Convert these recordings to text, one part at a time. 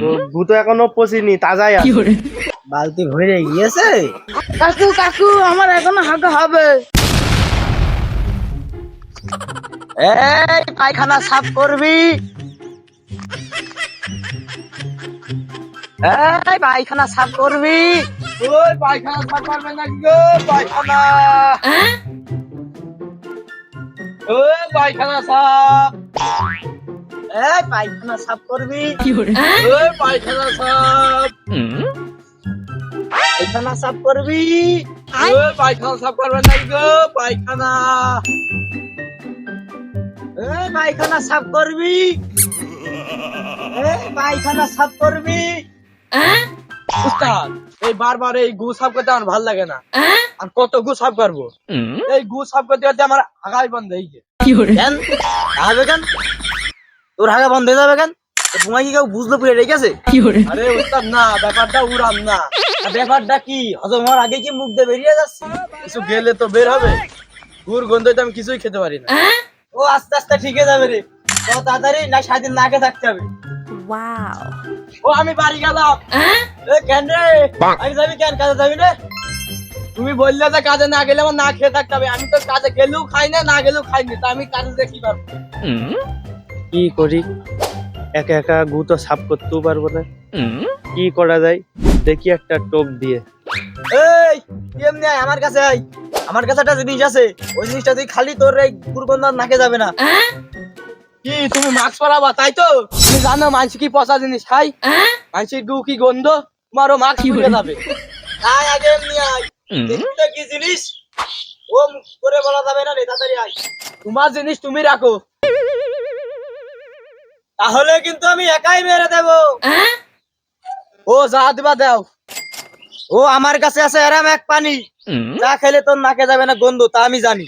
তো গু তো এখনও পচিনি তাজাই আছে। বালতি ভরে গিয়েছে? কাকু কাকু আমার এখনও হাঁকা হবে। এই পায়খানা সাফ করবি? এই পায়খানা সাফ করবি? ওই পায়খানা সাফ করবে নাকি গো? পায়খানা। ওই পায়খানা সাফ। এই পায়খানা সাফ করবি। ওই পায়খানা সাফ। পায়খানা সাফ করবি। ওই পায়খানা সাফ করবে নাকি গো পায়খানা। এই পায়খানা সাফ করবি। এই পায়খানা সাফ করবি। উস্তাদ এই বারবার এই গু সাফ করতে আমার ভালো লাগে না। আর কত গু সাফ করব? এই গু সাফ করতে করতে আমার আগাই বন্ধ হয়েছে কেন? হবে কেন? তোর হাগা বন্ধ হয়ে যাবে কেন? তোমায় কি কেউ বুঝলো পুরে রেখেছে আরে উস্তাদ না ব্যাপারটা উড়াম না। ব্যাপারটা কি? হজম হওয়ার আগে কি মুখ দিয়ে বেরিয়ে যাচ্ছে? কিছু গেলে তো বের হবে। গুড় গন্ধে তো আমি কিছুই খেতে পারি না। ও আস্তে আস্তে ঠিক হয়ে যাবে রে। তো তাড়াতাড়ি না সারাদিন নাকে থাকতে হবে। ও আমি বাড়ি গেলাম। এ কেন রে? আমি যাবি কেন? কাজে যাবি রে তুমি বললে যে কাজে না গেলে আমার না খেয়ে থাকতে হবে। আমি তো কাজে গেলেও খাই না না গেলেও খাই না তা আমি কাজে কি পারব কি করি? একা একা গু তো সাফ করতেও পারব না। কি করা যায়? দেখি একটা টোপ দিয়ে। এই এমনি আমার কাছে আয় আমার কাছে একটা জিনিস আছে। ওই জিনিসটা তুই খালি তোর এই দুর্গন্ধ নাকে যাবে না। কি তুমি মাস্ক পরাবা? তাই তো? তুমি জানো মানসি কি পচা জিনিস খাই মানসির গু কি গন্ধ? তোমারও মাস্ক খুলে যাবে। আয় আগে এমনি আয়। কি জিনিস? ও করে বলা যাবে না রে তাড়াতাড়ি আয়। তোমার জিনিস তুমি রাখো। তাহলে কিন্তু আমি একাই মেরে দেব। ও যা দিবা দাও। ও আমার কাছে আছে এরাম এক পানি। যা খেলে তোর নাকে যাবে না গন্ধ তা আমি জানি।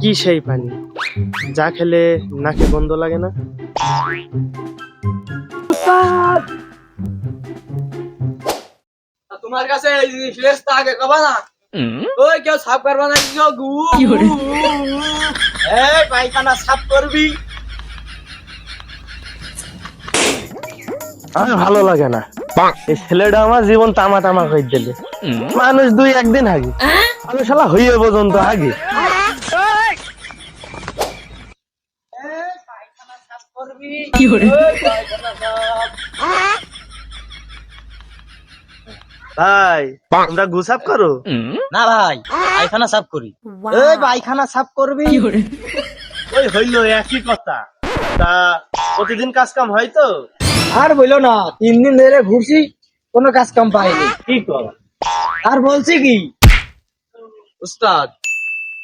কি সেই পানি? যা খেলে নাকে গন্ধ লাগে না? তোমার কাছে এই জিনিস আগে কবা না। ওই কেউ সাফ করবা না কেউ গু? এই পায়খানা সাফ করবি। আমার ভালো লাগে না। এই ছেলেটা আমার জীবন তামা তামা করে দিলে। মানুষ দুই একদিন আগে আমি শালা হইয়ে পর্যন্ত আগে ভাই তোমরা গুসাপ করো? না ভাই পায়খানা সাফ করি। এই পায়খানা সাফ করবি? ওই হইল একই কথা। তা প্রতিদিন কাজ কাম হয় তো? আর বইলো না তিন দিন ধরে ঘুরছি কোনো কাজ কাম পাইনি। কি কর? আর বলছি কি? উস্তাদ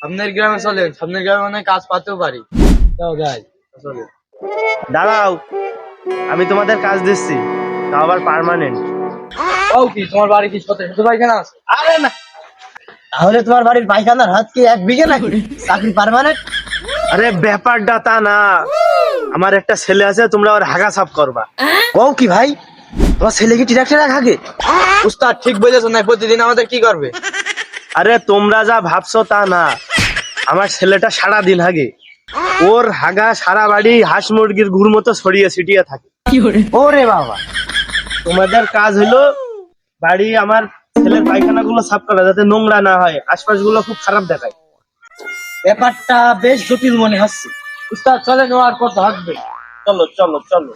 আপনার গ্রামে চলেন সামনের গ্রামে অনেক কাজ পাতেও পারি। দাঁড়াও আমি তোমাদের কাজ দিচ্ছি তাও আবার পার্মানেন্ট ও কি তোমার বাড়ি কি শত শত পায়খানা আছে? আরে না। তাহলে তোমার বাড়ির পায়খানার হাত কি এক বিঘে নাকি? চাকরি পারমানেন্ট আরে ব্যাপারটা তা না। আমার একটা ছেলে আছে তোমরা ওর হাগা সাফ করবা। ও কি ভাই? তোমার ছেলে কি ট্রাক্টর হাগে? উস্তাদ ঠিক বলেছ না প্রতিদিন আমাদের কি করবে? আরে তোমরা যা ভাবছ তা না। আমার ছেলেটা সারা দিন হাগে। ওর হাগা সারা বাড়ি হাঁস মুরগির গুড় মতো ছড়িয়ে ছিটিয়ে থাকে। ওরে বাবা। তোমাদের কাজ হলো বাড়ি আমার ছেলের পায়খানা গুলো সাফ করা যাতে নোংরা না হয় আশপাশগুলো খুব খারাপ দেখায়। ব্যাপারটা বেশ জটিল মনে হচ্ছে। উস্তাদ চলে নেওয়ার কথা থাকবে চলো চলো চলো।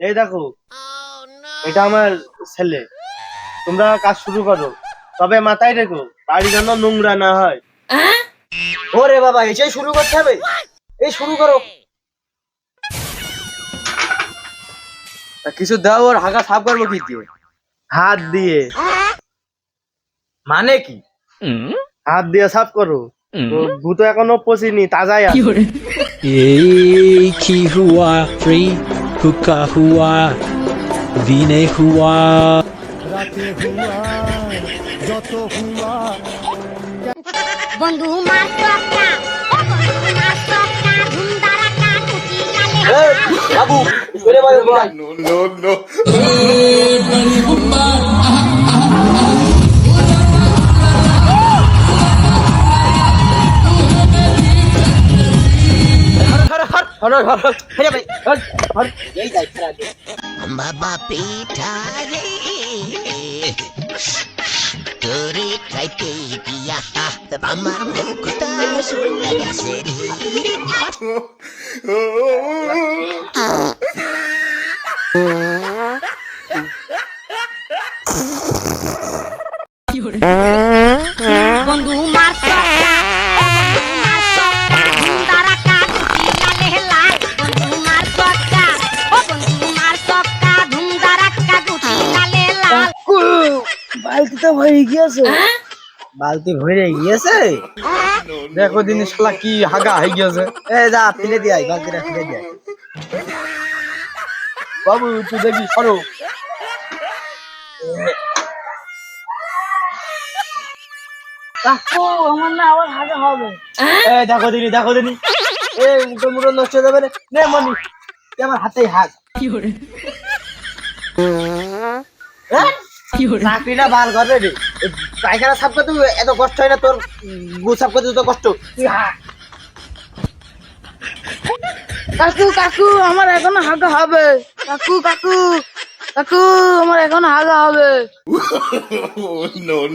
এই দেখো এটা আমার ছেলে। তোমরা কাজ শুরু করো। তবে মাথায় রেখো বাড়ি যেন নোংরা না হয়? ওরে বাবা এটাই শুরু করতে হবে? এই শুরু করো। কিছু দাও ওর হাগা সাফ করব কি দিয়ে? হাত দিয়ে। মানে কি? হাত দিয়ে সাফ করো। ভূত এখনও পচিনি তাজাই আছে এই কি হুয়া ফ্রি হুকা হুয়া ভিনে হুয়া। বন্ধু বন্ধু no, no, no. বন্ধু বালতি তো ভরে গিয়েছে। বালতি ভরে গিয়েছে? দেখো দিন শালা কি হাগা হয়ে গেছে এ যা ফেলে দিয়ে আয় বালতিটা ফেলে দিয়ে। বাবু তুই দেখি সরো আমার না আবার হাগা হবে এ দেখো দিনি দেখো দিনি এ মুখে মুখে নষ্ট হয়ে যাবে রে। নে মনি আমার হাতেই হাত হ্যাঁ? চাকরিটা বার করে রে। পায়খানা সাফ করতে এত কষ্ট হয় না তোর গু সাফ করতে তো কষ্ট। কাকু কাকু আমার এখনও হাগা হবে। কাকু কাকু কাকু আমার এখনও হাগা হবে।